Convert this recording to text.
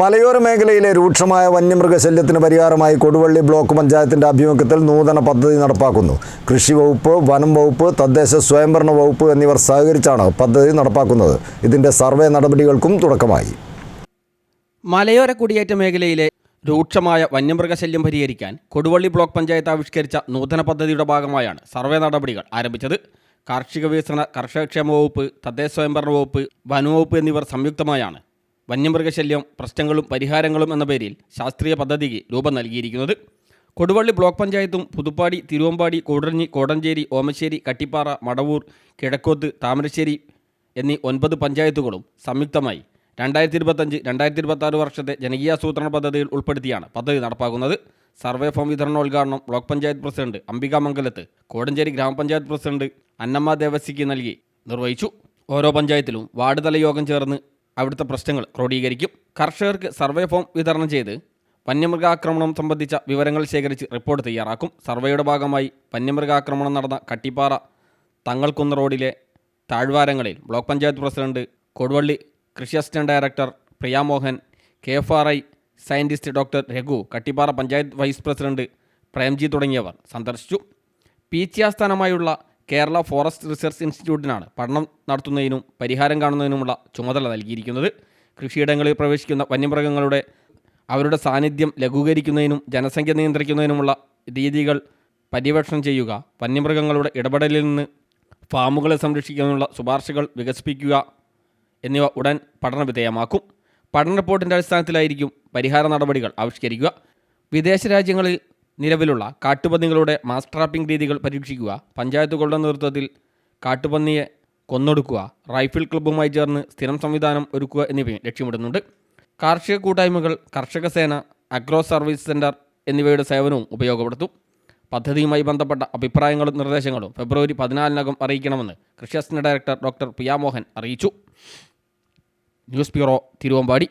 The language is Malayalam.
മലയോര മേഖലയിലെ രൂക്ഷമായ വന്യമൃഗശല്യത്തിന് പരിഹാരമായി കൊടുവള്ളി ബ്ലോക്ക് പഞ്ചായത്തിന്റെ ആഭിമുഖ്യത്തിൽ നൂതന പദ്ധതി നടപ്പാക്കുന്നു. കൃഷി വകുപ്പ് വനം വകുപ്പ് തദ്ദേശ സ്വയംഭരണ വകുപ്പ് എന്നിവർ സഹകരിച്ചാണ് പദ്ധതി നടപ്പാക്കുന്നത്. ഇതിന്റെ സർവേ നടപടികൾക്കും തുടക്കമായി. മലയോര കുടിയേറ്റ മേഖലയിലെ രൂക്ഷമായ വന്യമൃഗശല്യം പരിഹരിക്കാൻ കൊടുവള്ളി ബ്ലോക്ക് പഞ്ചായത്ത് ആവിഷ്കരിച്ച നൂതന പദ്ധതിയുടെ ഭാഗമായാണ് സർവേ നടപടികൾ ആരംഭിച്ചത്. കാർഷിക വികസന കർഷകക്ഷേമ വകുപ്പ് തദ്ദേശ സ്വയംഭരണ വകുപ്പ് വനംവകുപ്പ് എന്നിവർ സംയുക്തമായാണ് വന്യമൃഗശല്യം പ്രശ്നങ്ങളും പരിഹാരങ്ങളും എന്ന പേരിൽ ശാസ്ത്രീയ പദ്ധതിക്ക് രൂപം നൽകിയിരിക്കുന്നത്. കൊടുവള്ളി ബ്ലോക്ക് പഞ്ചായത്തും പുതുപ്പാടി തിരുവമ്പാടി കൂടഞ്ഞി കോടഞ്ചേരി ഓമശ്ശേരി കട്ടിപ്പാറ മടവൂർ കിഴക്കോത്ത് താമരശ്ശേരി എന്നീ ഒൻപത് പഞ്ചായത്തുകളും സംയുക്തമായി രണ്ടായിരത്തി ഇരുപത്തഞ്ച് രണ്ടായിരത്തി ഇരുപത്തി വർഷത്തെ ജനകീയാസൂത്രണ പദ്ധതിയിൽ ഉൾപ്പെടുത്തിയാണ് പദ്ധതി നടപ്പാക്കുന്നത്. സർവേ ഫോം വിതരണോദ്ഘാടനം ബ്ലോക്ക് പഞ്ചായത്ത് പ്രസിഡന്റ് അംബിക മംഗലത്ത് കോടഞ്ചേരി ഗ്രാമപഞ്ചായത്ത് പ്രസിഡന്റ് അന്നമ്മ ദേവസിക്ക് നൽകി നിർവഹിച്ചു. ഓരോ പഞ്ചായത്തിലും വാർഡ് തല യോഗം ചേർന്ന് അവിടുത്തെ പ്രശ്നങ്ങൾ ക്രോഡീകരിക്കും. കർഷകർക്ക് സർവേ ഫോം വിതരണം ചെയ്ത് വന്യമൃഗാക്രമണം സംബന്ധിച്ച വിവരങ്ങൾ ശേഖരിച്ച് റിപ്പോർട്ട് തയ്യാറാക്കും. സർവേയുടെ ഭാഗമായി വന്യമൃഗാക്രമണം നടന്ന കട്ടിപ്പാറ തങ്ങൾക്കുന്ന് റോഡിലെ താഴ്വാരങ്ങളിൽ ബ്ലോക്ക് പഞ്ചായത്ത് പ്രസിഡന്റ് കൊടുവള്ളി കൃഷി assistant director Priyamohan K F R I scientist doctor Raghu Kattippara panchayat vice president Premji തുടങ്ങിയവർ സന്ദർശിച്ചു. പി ആസ്ഥാനമായുള്ള കേരള ഫോറസ്റ്റ് റിസർച്ച് ഇൻസ്റ്റിറ്റ്യൂട്ടിനാണ് പഠനം നടത്തുന്നതിനും പരിഹാരം കാണുന്നതിനുമുള്ള ചുമതല നൽകിയിരിക്കുന്നത്. കൃഷിയിടങ്ങളിൽ പ്രവേശിക്കുന്ന വന്യമൃഗങ്ങളുടെ അവരുടെ സാന്നിധ്യം ലഘൂകരിക്കുന്നതിനും ജനസംഖ്യ നിയന്ത്രിക്കുന്നതിനുമുള്ള രീതികൾ പര്യവേക്ഷണം ചെയ്യുക വന്യമൃഗങ്ങളുടെ ഇടപെടലിൽ നിന്ന് ഫാമുകളെ സംരക്ഷിക്കുന്നതിനുള്ള ശുപാർശകൾ വികസിപ്പിക്കുക എന്നിവ ഉടൻ പഠന വിധേയമാക്കും. പഠന റിപ്പോർട്ടിന്റെ അടിസ്ഥാനത്തിലായിരിക്കും പരിഹാര നടപടികൾ ആവിഷ്കരിക്കുക. വിദേശ രാജ്യങ്ങളിൽ നിലവിലുള്ള കാട്ടുപന്നികളുടെ മാസ് ട്രാപ്പിംഗ് രീതികൾ പരീക്ഷിക്കുക പഞ്ചായത്തുകളുടെ നേതൃത്വത്തിൽ കാട്ടുപന്നിയെ കൊന്നൊടുക്കുക റൈഫിൾ ക്ലബ്ബുമായി ചേർന്ന് സ്ഥിരം സംവിധാനം ഒരുക്കുക എന്നിവയും ലക്ഷ്യമിടുന്നുണ്ട്. കാർഷിക കൂട്ടായ്മകൾ കർഷക സേന അഗ്രോ സർവീസ് സെന്റർ എന്നിവയുടെ സേവനവും ഉപയോഗപ്പെടുത്തും. പദ്ധതിയുമായി ബന്ധപ്പെട്ട അഭിപ്രായങ്ങളും നിർദ്ദേശങ്ങളും ഫെബ്രുവരി പതിനാലിനകം അറിയിക്കണമെന്ന് കൃഷി അസിസ്റ്റന്റ് ഡയറക്ടർ ഡോക്ടർ പിയാമോഹൻ അറിയിച്ചു. News bureau Thiruvambady.